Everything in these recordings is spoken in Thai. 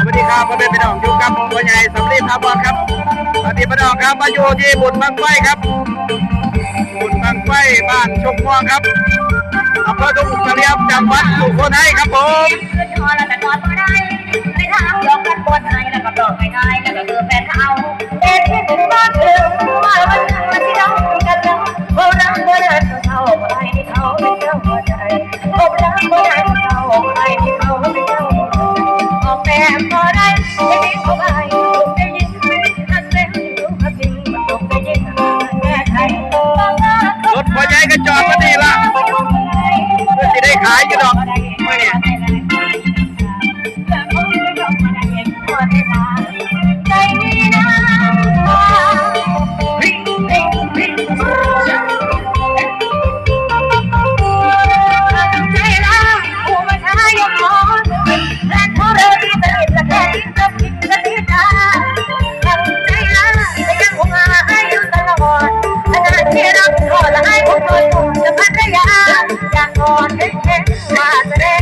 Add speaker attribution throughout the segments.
Speaker 1: สวัสดีครับพ่อแม่พี่น้องอยู่กับพ่อใหญ่สำลีพาบอลครับสวัสดีพี่น้องครับมาอยู่ที่บุญบังไฟครับ บุญบังไฟบ้านชกม่วงครับอำเภอทุ่งเสลี่ยมจังหวัดสุโขทัยครับผม
Speaker 2: ขึ้นคอแล้วก็นอกกันบนไห้แล้วก็ดอกง่ายๆแล้วก็คือแฟนเขาเป็นที่ถึงบ้านถึงว่า อยา
Speaker 1: ก
Speaker 2: กอดเห็นเห็นว่าแสดงอะไร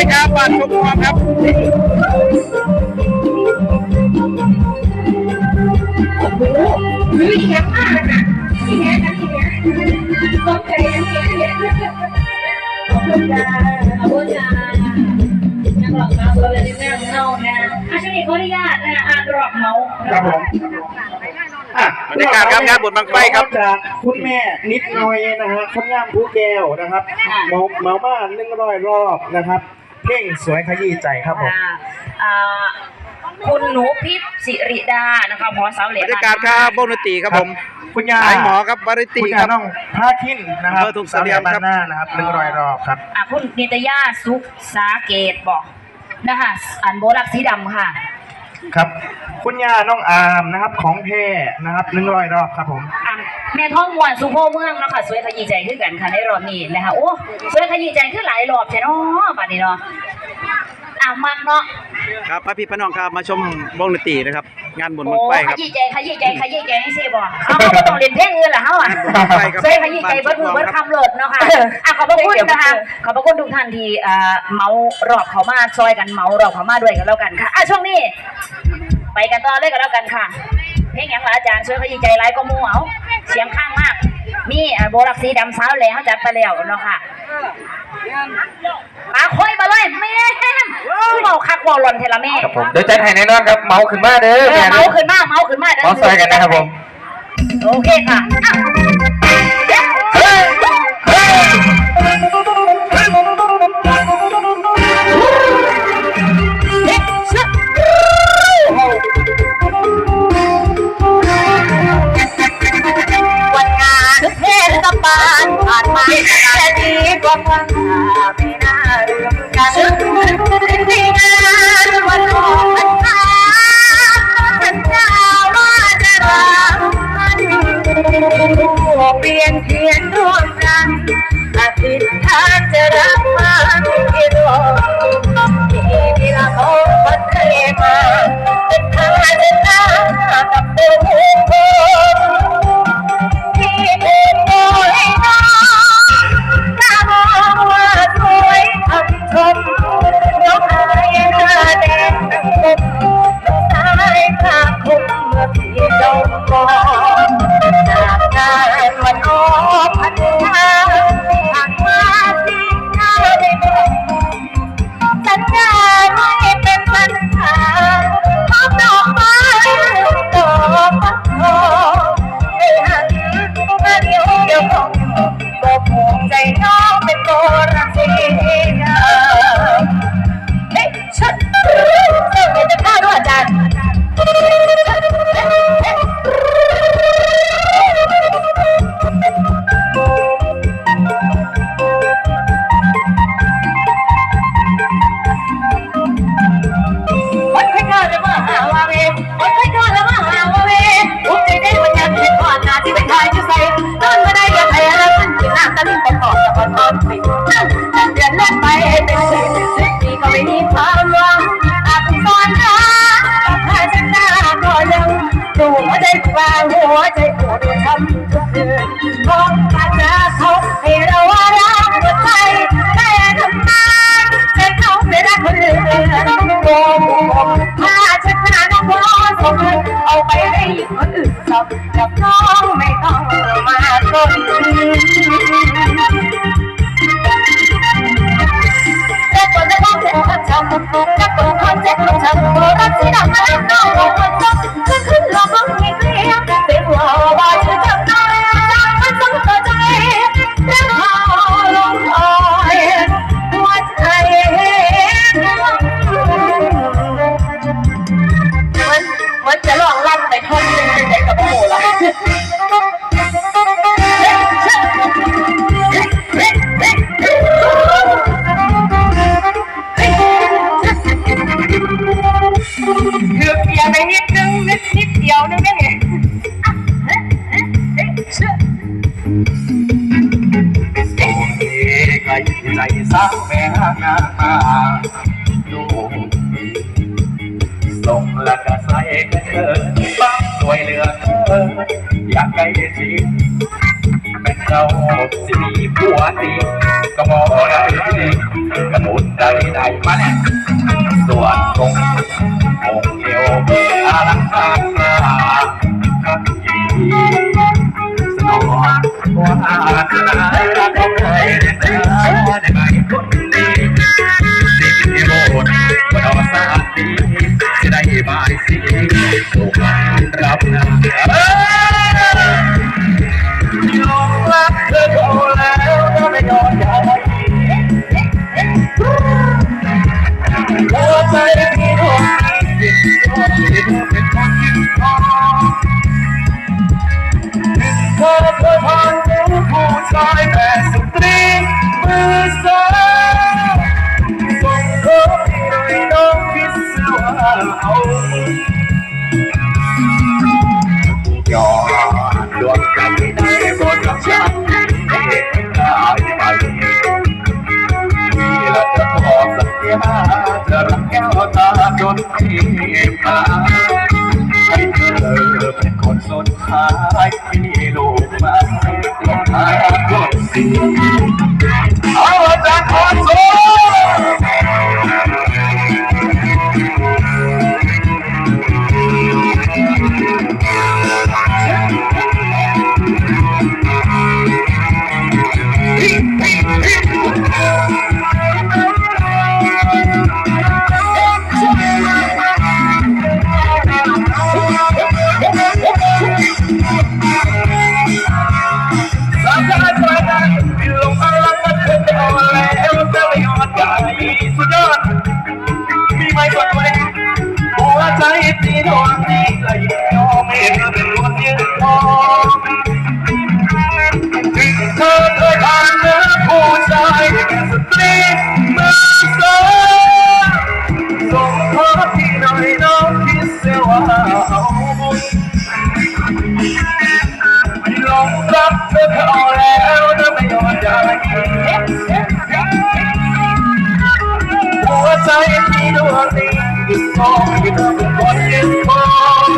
Speaker 2: านบุ
Speaker 1: ญบังไฟครับบ้านชกม่วงครับ
Speaker 2: มีแข็งมากนะที่แข็งนะที่แข็งสนใจยังไงขอบคุณจ้าขอบคุณจ้านักหลอกมาตัวเลยที่แม่เน่านะอาชีพขออนุญาตนะอ่านรอบเมา
Speaker 3: ครับผมอะ
Speaker 1: บรรยากาศครับงานบุญบังไฟครับ
Speaker 3: จากคุณแม่นิดหน่อยนะฮะคนงามผู้แก้วนะครับเมาเมามาหนึ่งร้อยรอบนะครับ เพ่งสวยขยี้ใจครับผม
Speaker 2: อ่าอ่าคุณหนูพิษสิริดานะคะหมอสาวเหล
Speaker 1: บรรยากาศครับวงดนตรีครับผม
Speaker 3: คุณยา
Speaker 1: สายหมอครับบริตี
Speaker 3: คุณ
Speaker 1: ค
Speaker 3: ยา
Speaker 1: รับ
Speaker 3: น้องพาคินนะครับ
Speaker 1: อำเภอทุ่งเสลี่ยมครับ
Speaker 3: สาเหบ้านหน้านะครับหนึ่งร้อยรอบครับ
Speaker 2: อ่าคุณนิตยาสุขสาเกตบอกนะคะอันโบลักสีดำค่ะ
Speaker 3: ครับ คุณยาน้องอามนะครับ ของแท้นะครับหนึ่งร้อยรอบครับผม
Speaker 2: อะแม่ท้องมวนสุโภเมืองเนาะค่ะสวยขยี้ใจขึ้นกันค่ะในรอบนี้นะคะโอ้สวยขยี้ใจขึ้นหลายรอบใช่เนาะบัดนี้เนาะอะมักเนาะ
Speaker 1: ครับพระพี่พระน้องครับมาชมวงดนตรีนะครับ งานบุญบั
Speaker 2: โอ้
Speaker 1: งไฟ
Speaker 2: ข
Speaker 1: ครับ
Speaker 2: ยี้ใจขยี้ใจขยี้ใจนี่สิบ่เขาบ่ต้องเล่นเพลงอื่นล่ะเฮาอะ
Speaker 1: ใช่ครับ
Speaker 2: สวยขยี้ใจเบิดมือเบิดคำเลิศเนาะค่ะอะขอบพระคุณนะคะขอบพระคุณทุกท่านที่เอ่อเมารอบเขามาซอยกันเมารอบเขามาด้วยกันแล้วกันค่ะอะช่วงนี้ ไปกันต่อเลยกันแล้วกันค่ะเพลงหยังล่ะอาจารย์ช่วยขยี้ใจไลายก็มูเอา โบลักสีดำสาวแหล่เขาจัดไปแล้วเนาะค่ะปลาค่อยมาเลยแม่คือเมาคักเมาหล่อนเทละแม่
Speaker 4: ครับผมเดี๋ยวใจไทยแน่นอนครับ เมาขึ้นมาเด้
Speaker 2: เอ
Speaker 4: อ
Speaker 2: อ
Speaker 4: แม่
Speaker 2: เมา
Speaker 4: เด้อ
Speaker 2: ขึ้นมาเมาขึ้นมาด้
Speaker 4: เมาซอยกันนะครับผม
Speaker 2: โอเคค่ะ ผู้
Speaker 4: เปลี่ย
Speaker 2: นเทียนร่วมกันอาทิตย์ทานจะรักมันที่รอที่มีละของคนเทมาเป็นทางเดินหน้ากับตัวคน หัวใจปวดช้ำทุกคืนมองตาจะเขาให้เราว่ารักหัวใจแต่ทำไมใจเขาไม่รักคนอื่นโง่ถ้าฉันหาน้องวอนส่งเอาไปให้คนอื่นจับจับน้องไม่ต้องมาทนแต่คนจะต้องเจ็บคนช้ำจะตัวคนเจ็บคนช้ำตัวรักที่ดำมาแล้วน้องหัวคนช้ำขึ้ แม่งา
Speaker 4: มดูส่งและกระใสกันเกินบ้างสวยเหลือเกินอยากใกล้ชิดเป็นเราสิมีผัวดีก็มอได้ดีกระมุนได้ได้มาแน่ส่วนคงองค์เดียวอาลังการมาคันยีสนองว่าอา จะได้บายสีโลกรับนะ ยว่าเอายอดวงใจได้บนกับฉันได้ไหมที่ละจะขอสัญญาจะรักแก้วตาจนที่มาให้เธอเป็นคนสุดท้ายที่ลูกมาลงท้าคนดีเสามชาติสายตาบินลงพลังมันเธอจะเอาแล้วจะไม่ยอดใหญ่สุดยอดมีไหมกดไว้หัวใจที่ดวงนี้เลยยอมให้เธอเป็นคนยืนทอ เธอเอาแล้วนะไม่ยอมจากหัวใจที่ดวงนี้มองอยู่บนเย็นมอง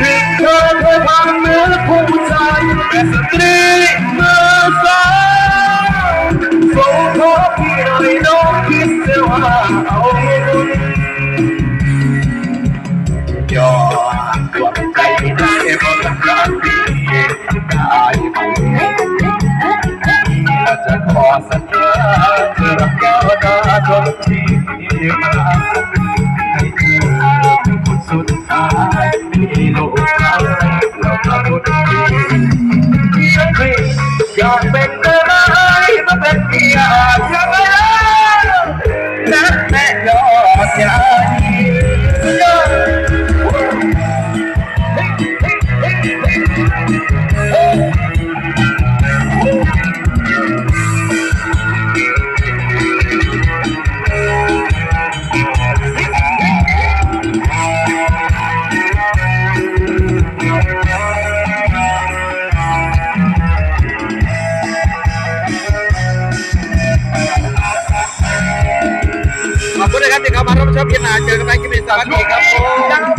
Speaker 4: ถึเธอเธอทำเมือผู้ชายเป็นสตรีเมื่อสว่งพี่หน่อยน้องคิดเสียว่า ม ชอ
Speaker 1: บคุณนะครับข้าหารับชมคลิปหน้าเจอกันใหม่คลิปนี้สวัสดีครับ